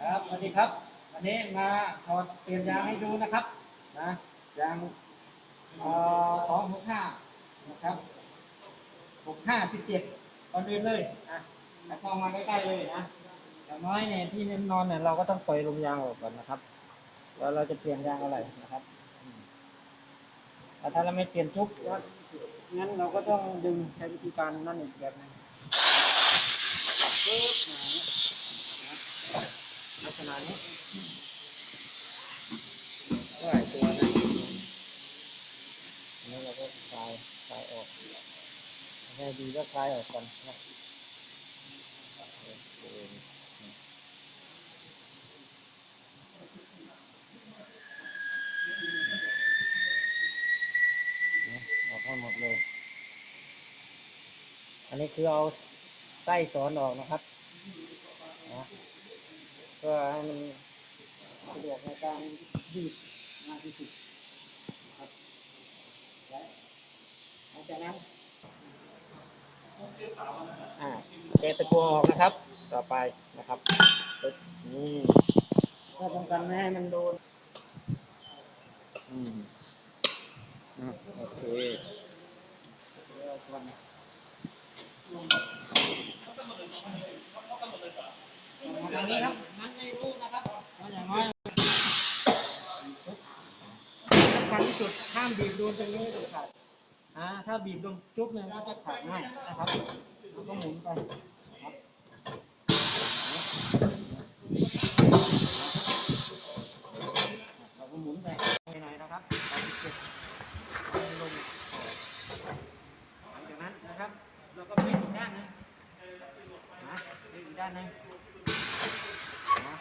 ครับสวัสดีครับวันนี้มาถอดเปลี่ยนยางให้ดูนะครับนะยางสองหกห้านะครับหกห้าสิบเจ็ดตอนเดินเลยนะแต่เข้ามาใกล้ๆเลยนะอย่างน้อยเนี่ยที่นอนเนี่ยเราก็ต้องปล่อยลมยางออกก่อนนะครับแล้วเราจะเปลี่ยนยางอะไรนะครับแต่ถ้าเราไม่เปลี่ยนทุกงั้นเราก็ต้องดึงใช้วิธีการนั่นอีกแบบหนึงปึ๊บอย่างนี้ ลักษณะนี้ก็หลายตัวนะอันนี้เราก็ คลายคลายออกให้ดีก็คลายออกก่อนนะออกให้หมดเลย อันนี้คือเอาไส้สอนออกนะครับนะเพื่อให้มันสะดวกในการบีบมากที่สุดครับและหลังจากนั้น อ่าแกะตะกัวออกนะครับ ต่อไปนะครับปึ๊บนี่เพื่อป้องกันไม่ให้มันโดนอืมอะโอเคเดี๋ยวก่อนมางนี้ครับมันไม่รู้นะครับเอาอย่างน้อยสำคัญที่สุดห้ามบีบโดนตรงนี้เด็ดขาดอ่าถ้าบีบโดนจุ๊บเนี่ยก็จะขาดง่ายนะครับ เราก็หมุนไปนะครับเราก็หมุนไปหน่อยนะครับเอาไปเก็บเอาลงหลังจากนั้นนะครับเราก็พลิกอีกด้านหนึงนะพลิกอีกด้านหนึงนะ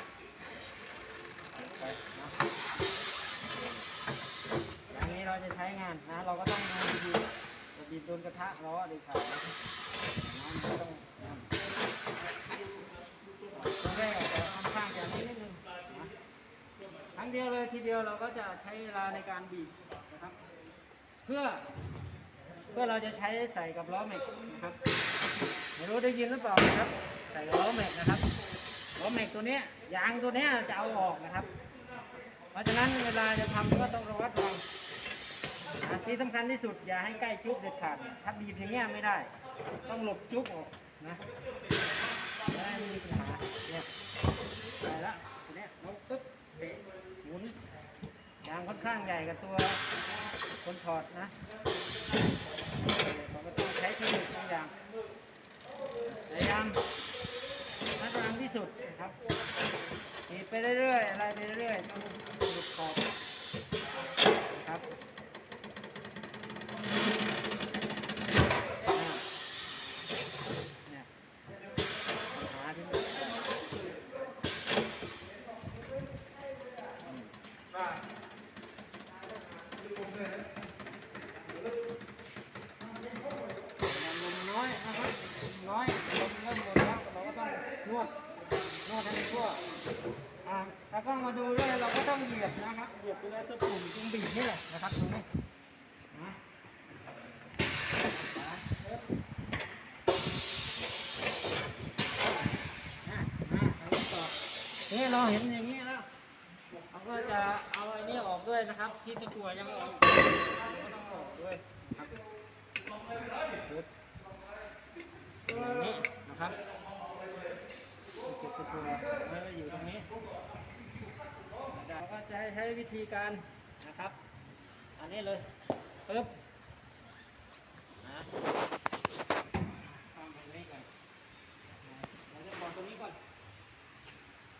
ไปนะอย่างนี้เราจะใช้งานนะเราก็ต้อง บีบโดนกระทะล้อดีค่ะน้ำไม่ต้องนั่นตรงแรกอาจจะค่อนข้างจะนิดนึงนะครั้งเดียวเลยทีเดียวเราก็จะใช้เวลาในการบีบนะครับ เพื่อ เพื่อเราจะใช้ใส่กับล้อแม็กนะครับไม่รู้ได้ยินหรือเปล่านะครับ ใส่ล้อแม็กนะครับล้อแม็กตัวนี้ยางตัวนี้จะเอาออกนะครับ เพราะฉะนั้นเวลาจะทำก็ต้องระวัดระวัง ที่สำคัญที่สุดอย่าให้ใกล้จุ๊บเด็ดขาดถ้าบีบอย่างเงี้ยไม่ได้ ต้องหลบจุ๊บออกนะจะได้ไม่มีปัญหาเนี่ยได้ละตัวเนี้ยลงปึ๊บเตะหมุนยางค่อนข้างใหญ่กับตัวคนถอดนะเราก็ต้องใช้เทคนิคบางอย่างพยายามมัดรังที่สุดนะครับขีดไปเรื่อยๆอะไรไปเรื่อยๆ ครับเหยียบไปแล้วตัวปุ่มตรงบีบนี่แหละนะครับตรงนี้นะอะมาทางนี้ต่อนี่เราเห็นอย่างนี้แล้วเราก็จะเอาไอ้นี่ออกด้วยนะครับ ที่ตะกัวยังออกเราก็ต้องออกด้วยครับปึ๊บอย่างนี้นะครับ เก็บตะกัวไว้อยู่ตรงนี้เราก็จะใช้วิธีการนะครับ อันนี้เลยปึ๊บนะทำตรงนี้ก่อนเราจะบอกตรงนี้ก่อน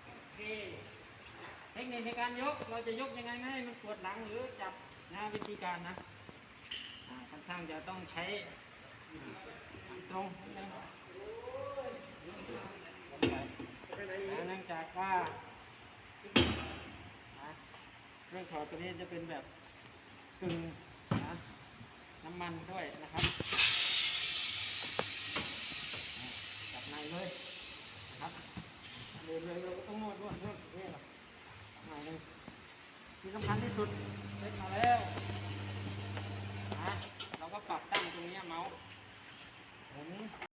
โอเคเทคนิคในการยกเราจะยกยังไงไม่ให้มันปวดหลังหรือจับนะวิธีการนะค่อนข้างจะต้องใช้ตรงเนื่องจากว่า เรื่องถอดตัวนี้จะเป็นแบบกึ่งนะน้ำมันด้วยนะครับอะจับในเลยนะครับเดินเลยเราก็ต้องนวดนวดนวดนี่แหละหน่อยหนึงที่สำคัญที่สุดเล็กมาแล้วนะเราก็ปรับตั้งตรงนี้เมาส์หมุน